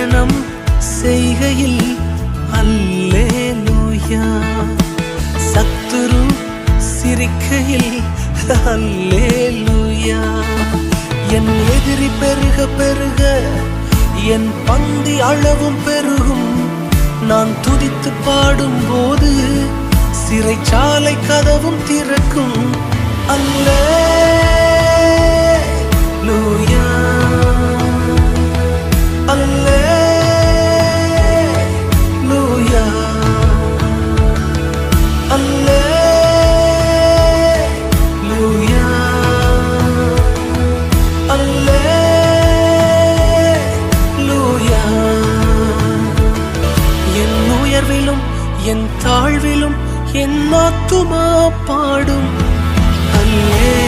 ஏளனம் செய்கையில் அல்லேலூயா. சத்துரு சிரிக்கையில் அல்லேலூயா. என் எதிரி பெருக பெருக என் பந்தி அளவும் பெருகும். நான் துதித்து பாடும்போது சிறைச்சாலை கதவும் திறக்கும். அல்லே உயர்விலும் என் தாழ்விலும் என் ஆத்துமா பாடும். அல்லே